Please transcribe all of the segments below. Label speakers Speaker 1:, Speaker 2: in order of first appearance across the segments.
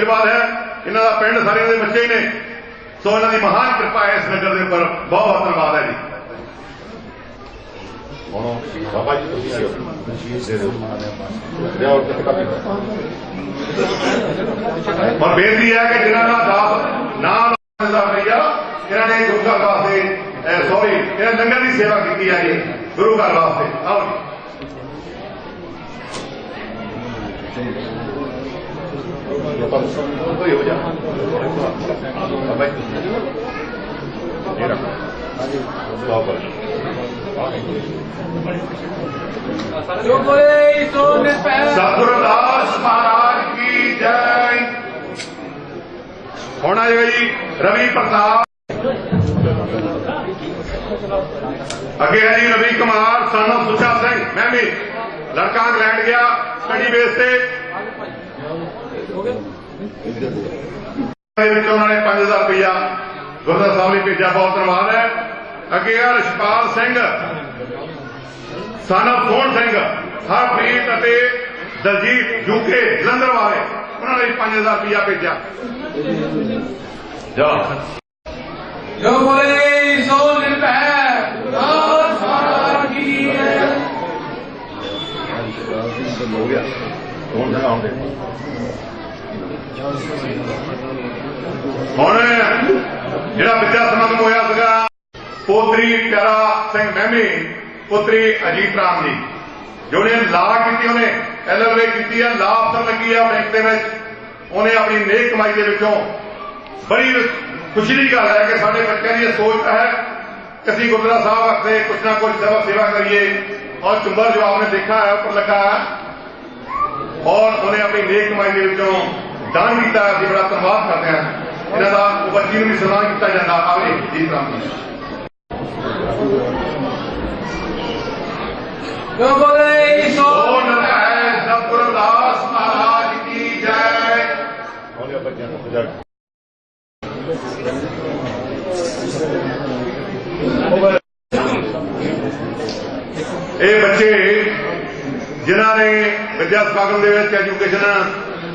Speaker 1: ਆਸ਼ੀਰਵਾਦ ਹੈ। ਇਹਨਾਂ ਦਾ ਪਿੰਡ ਸਾਰੇ ਦੇ ਬੱਚੇ ਹੀ ਨੇ। ਸੋ ਇਹਨਾਂ ਦੀ ਮਹਾਨ ਕਿਰਪਾ ਹੈ ਇਸ ਨਗਰ ਦੇ ਉੱਪਰ। ਬਹੁਤ ਬਹੁਤ ਧੰਨਵਾਦ ਹੈ ਜੀ। ਹੁਣ ਬਾਬਾ ਜੀ ਤੁਸੀਂ ਆਓ ਦੇ ਦਿਓ ਲਿਆਓ ਤੇ ਕਾਪੀ। ਪਰ ਬੇਨਤੀ ਹੈ ਕਿ ਜਿਨ੍ਹਾਂ ਦਾ ਦਾਸ ਨਾਮ ਦਾ ਭਈਆ ਇਹਨਾਂ ਨੇ ਗੁਰੂ ਘਰ ਵਾਸਤੇ ਸੌਰੀ ਇਹਨਾਂ ਲੰਗਰ ਦੀ ਸੇਵਾ ਕੀਤੀ ਹੈ ਜੀ ਗੁਰੂ ਘਰ ਵਾਸਤੇ। ਆਓ ਜੀ। سبرداس مہاراج کی جی ہونا جی روی پرتاپ اگے ہے جی روی کمار سانو آف سچا سنگھ میں بھی لڑکا انگلینڈ گیا اسٹڈی بیس سے ਪ੍ਰਤਾਪ ਅੱਗੇ ਹੈ ਜੀ ਰਵੀ ਕੁਮਾਰ ਸਾਨੂੰ ਸੁਸ਼ਾ ਸਿੰਘ ਮੈਂ ਵੀ ਲੜਕਾ ਇੰਗਲੈਂਡ ਗਿਆ ਸਟੱਡੀ ਬੇਸ ਤੇ ਦੇ ਵਿੱਚ ਉਹਨਾਂ ਨੇ 5000 ਰੁਪਇਆ ਗੁਰਦੁਆਰਾ ਸਾਹਿਬ ਲਈ ਭੇਜਿਆ ਬਹੁਤ ਧੰਨਵਾਦ ਹੈ ਅੱਗੇ ਆ ਰਸ਼ਪਾਲ ਸਿੰਘ ਸਾਨਾ ਸੋਹਣ ਸਿੰਘ ਹਰਪ੍ਰੀਤ ਅਤੇ ਦਲਜੀਤ ਯੂਕੇ ਜਲੰਧਰ ਵਾਲੇ ਉਹਨਾਂ ਨੇ 5000 ਰੁਪਇਆ ਭੇਜਿਆ ਜਾ
Speaker 2: ਜੋ ਬੋਲੇ ਸੋ ਨਿਰਭੈ ਦਾਸ ਮਹਾਰਾਜ ਕੀ ਜੈ ਹੋ ਗਿਆ ਹੁਣ ਜਗਾ ہوں۔
Speaker 1: جہاں بچہ سمجھ ہوا سا پوتری پیارا سنگھ مہمی، پوتری اجیت رام جی۔ جو نے لا کی انہیں ایل ایل اے کی لا افسر لگی ہے بینک کے انہیں اپنی نیک کمائی کے بڑی خوشی کی گل ہے کہ سارے بچوں کی سوچ ہے کسی اسی گردرا صاحب واسطے کچھ نہ کچھ سیوا سیوا کریے۔ اور چمبر جو آپ نے دیکھا ہے، اوپر لگا ہے۔ اور انہیں اپنی نیک کمائی کے ਦੇ ਵਿੱਚੋਂ ਦਾਨ ਕੀਤਾ ਅਸੀਂ ਬੜਾ ਧੰਨਵਾਦ ਕਰਦੇ ਹਾਂ ਇਹਨਾਂ ਦਾ ਉਹ ਬੱਚੀ ਨੂੰ ਵੀ ਸਨਮਾਨ ਕੀਤਾ ਜਾਂਦਾ ਆਵੇ ਜੀ ਰਾਮ ਜੀ
Speaker 2: ਜੋ ਬੋਲੇ ਸੋ ਸੋਨ
Speaker 1: ਹੈ ਸਤਿਗੁਰੂ ਦਾਸ ਮਹਾਰਾਜ ਕੀ ਜੈ ਹੋ ਗਿਆ ਬੱਚਿਆਂ ਨੂੰ ਸਜਾ ਇਹ ਬੱਚੇ ਜਿਨ੍ਹਾਂ ਨੇ ਵਿਦਿਆ ਸਮਾਗਮ ਦੇ ਵਿੱਚ ਐਜੂਕੇਸ਼ਨ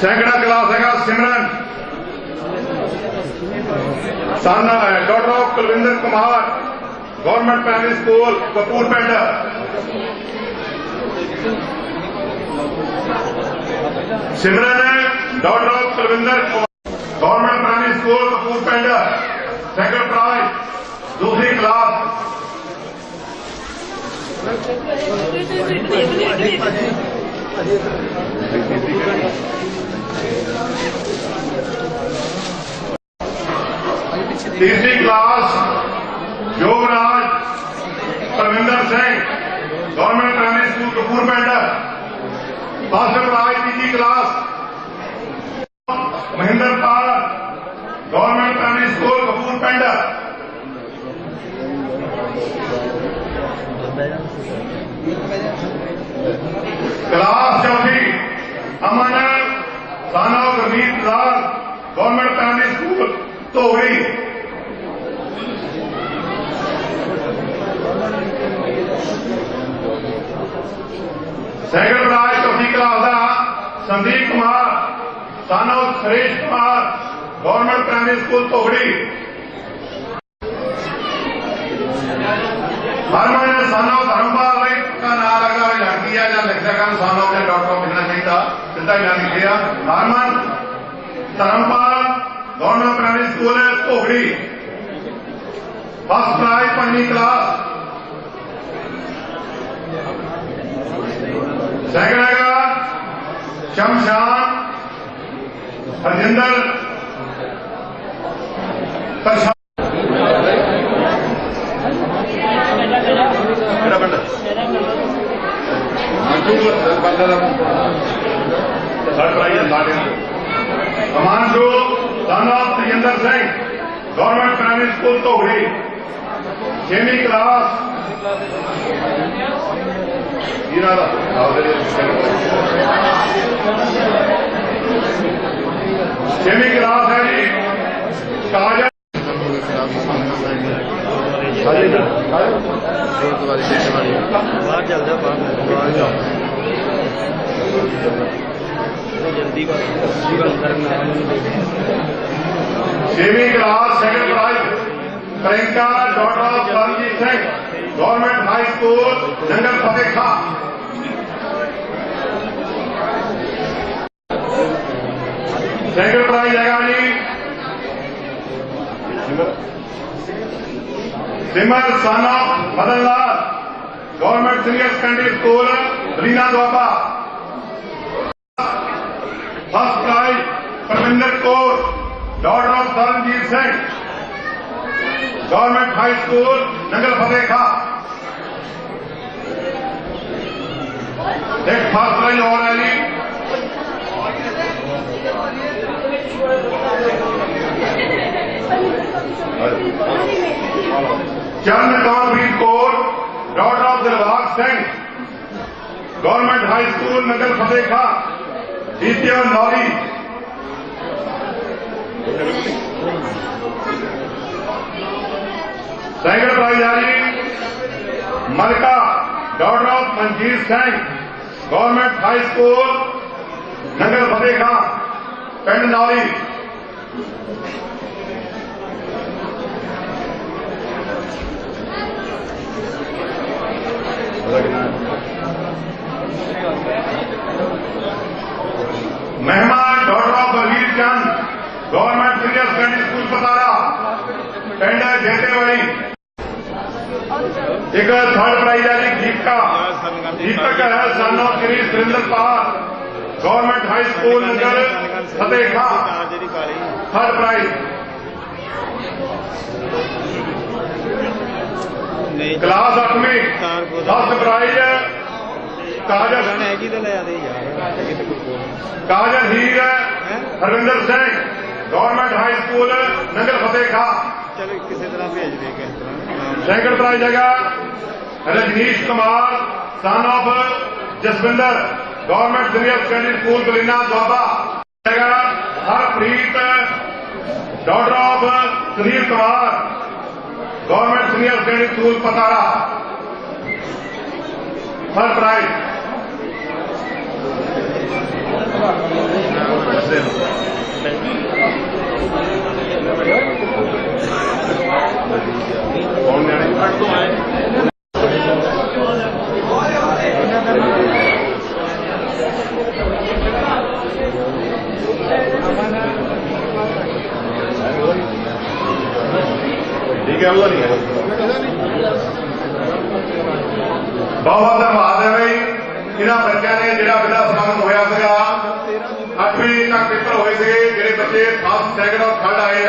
Speaker 1: سینکڑا کلاس ہے گا، Simran. Daughter Kulwinder Kumar government primary school Kapur Pind. Simran ہے of Kulwinder government primary school Kapur Pind. Second prize دوسری کلاس۔ تیسری class Yograj Parvinder Singh government primary school Kapur panda باسٹھ راج تیسری class Mahinder Pal government primary school Kapur panda class چوتھی امانت سانا گرمیت لال، government primary school تو ہوئی second راج کبھی کا آزا سندیپ کمار سانا Suresh Kumar, government primary school تو ہوئی ہر مہینے سانا دھرم کا نام لگا لڑکی ہے یا لکھا کا نام گورنمنٹ پرائمری سکل بس کلاس پنو کلاس سینکڑے کا شمشان رجندر ہمارے دانداب Tarinder Singh government primary school تو ہوئی۔ چھوی کلاس چھوی کلاس ہے جی۔ شاہجہ
Speaker 3: Thank you. کو
Speaker 1: class second prize, Priyanka daughter of Ranjit Singh government high school, جنگل فتح خان سیکنڈ پرائز جگانی جی۔ سمر سان Madan Lal, government senior secondary school Reena دوپا daughter of Singh government high school Nagar فتح کا ایک فاصلہ جو ہو رہا چند کامرین Kaur daughter of Singh government high school Nagar فتح کا ڈی سی سینکڑ بھائی جاری ملکہ ڈاٹر آف منجیر Singh government high school, Nagar فتح کا پنڈ نالی۔ مہمان daughter of Blair Chand government senior secondary school پتارا پینڈ جھیٹے والی ایک تھرڈ پرائز ہے جی دیپکا دیپک ہے سن آف شری سرندر پار گورنمنٹ ہائی اسکول نگر فتح کا تھرڈ پرائز کلاس اٹھویں فسٹ پرائز ہے کاجل ہیر ہے Harminder Singh government high school Nagar فتح کا
Speaker 3: کسی طرح گا
Speaker 1: سینکڑ جگہ Rajneesh Kumar son of Jaswinder government senior secondary school کلینا Doaba جگہ Harpreet daughter of Sunil Kumar government senior secondary school پتارا ہر پرائز ਸੈਕੰਡ ਔਰ ਥਰਡ ਆਏ ਆ।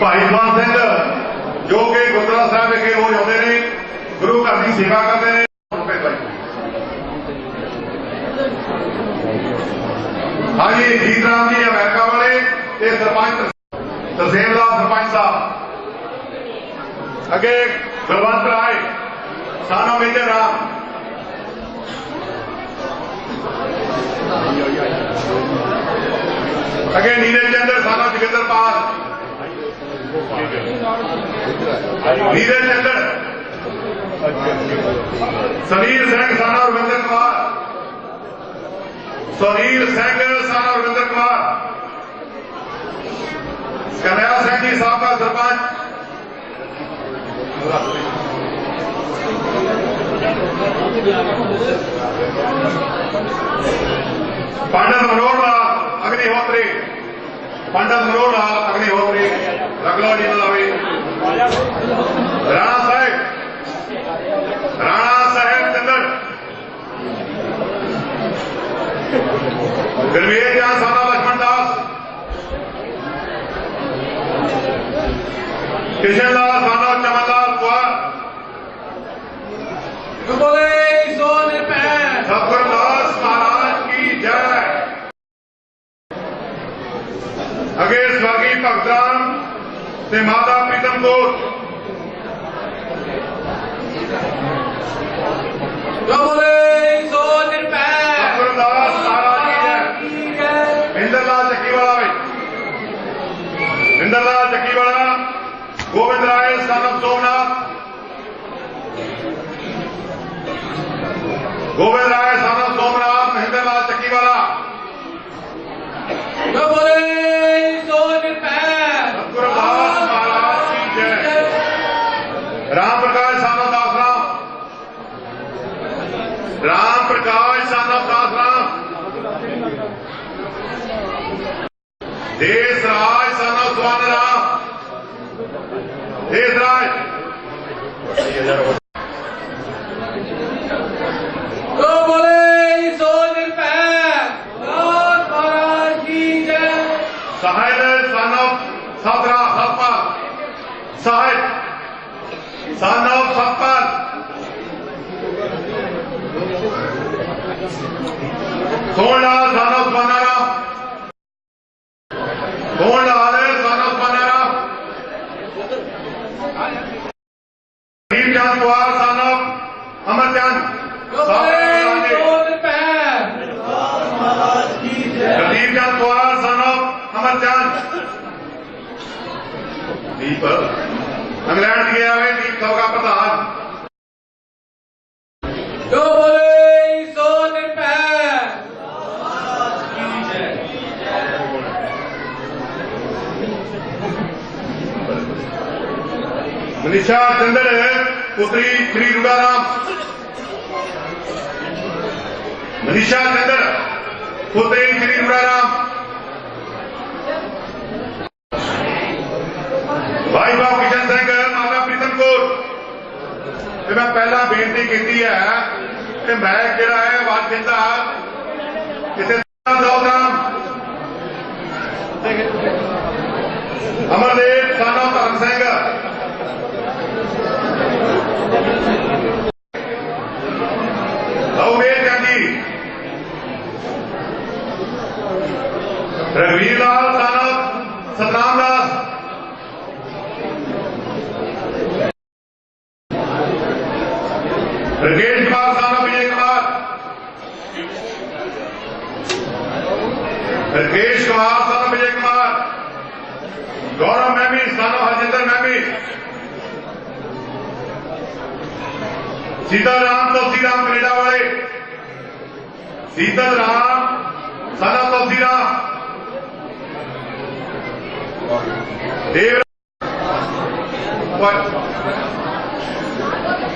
Speaker 1: ਭਾਈ ਮਾਨ ਸਿੰਘ, ਜੋ ਕਿ ਗੁਰਦੁਆਰਾ ਸਾਹਿਬ ਵਿਖੇ ਰੋਜ਼ ਆਉਂਦੇ ਨੇ, ਗੁਰੂ ਘਰ ਦੀ ਸੇਵਾ ਕਰਦੇ ਨੇ। ਹਾਂਜੀ, ਜੀਤ ਰਾਮ ਜੀ ਅਮਰੀਕਾ ਵਾਲੇ ਤੇ ਸਰਪੰਚ, ਤਹਿਸੀਲਦਾਰ ਸਰਪੰਚ ਸਾਹਿਬ ਅੱਗੇ ਬਲਵੰਤ ਰਾਏ, ਸਾਨਾ ਮੇਜਰ ਰਾਮ। اگے نیرج چندر سارا سکندر پاس۔ نیرج چندر سنیر سنگھ سارا روندر کمار۔ سنیل سنگھ سارا روندر کمار۔ کنیا سنگھ جی صاحب کا سرپنچ۔ پانڈت منوہر پنڈت منوہر اگنہوتری را سب را سب چند گرمی سانا لکمن داس کشن لال سانا سے مادہ پریتم کو ادھر ہو سولہ سانو پندرہ کا تمہارا سنو ہمر چاند انگلینڈ گیا ہے دیپ کا پتا۔
Speaker 2: جو بولے سو
Speaker 1: منیشا چندر پتری شری روڈا رام منیشا چندر۔ خطین شریف رام بھائی باب کشن سنگھ مالا پریتم کور۔ میں پہلا بےنتی کی ہے کہ میں جڑا ہے واقعہ کسی رگویر لال صاحب سترام داس رکیش کمار صاحب وجے کمار۔ رکیش کمار صاحب وجے کمار۔ گورو میمی سانو ہرجندر میمی سیتا رام توسی رام کینیڈا والے۔ سیتا رام سانا توسی رام۔ دیر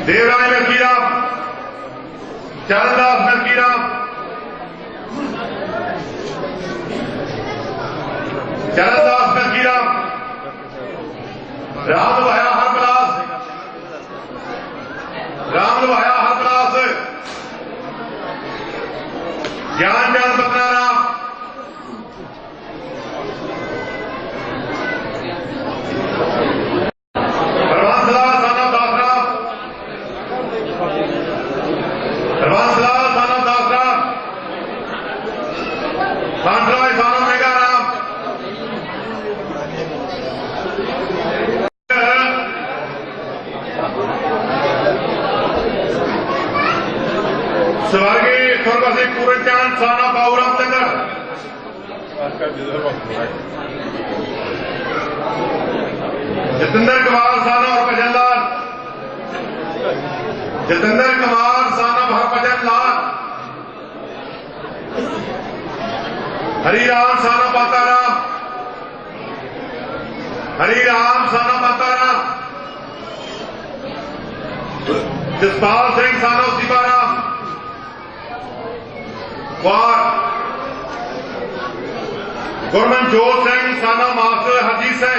Speaker 1: دیورائے نکیرا چاردا نکیرا چاردا نکیرا رام لوایا ہر پلاس. رام لوایا ہر پلاس. جان جتندر کمار سانا اور بجن لال۔ جتندر کمار سانا اور پجن لال۔ ہری رام سانا پاتا رام۔ ہری رام سانا پاتا رام۔ جسپال سنگھ سانا سیپا وار گورمن جو سنگھ سانا، ماسٹر ہرجیت ہے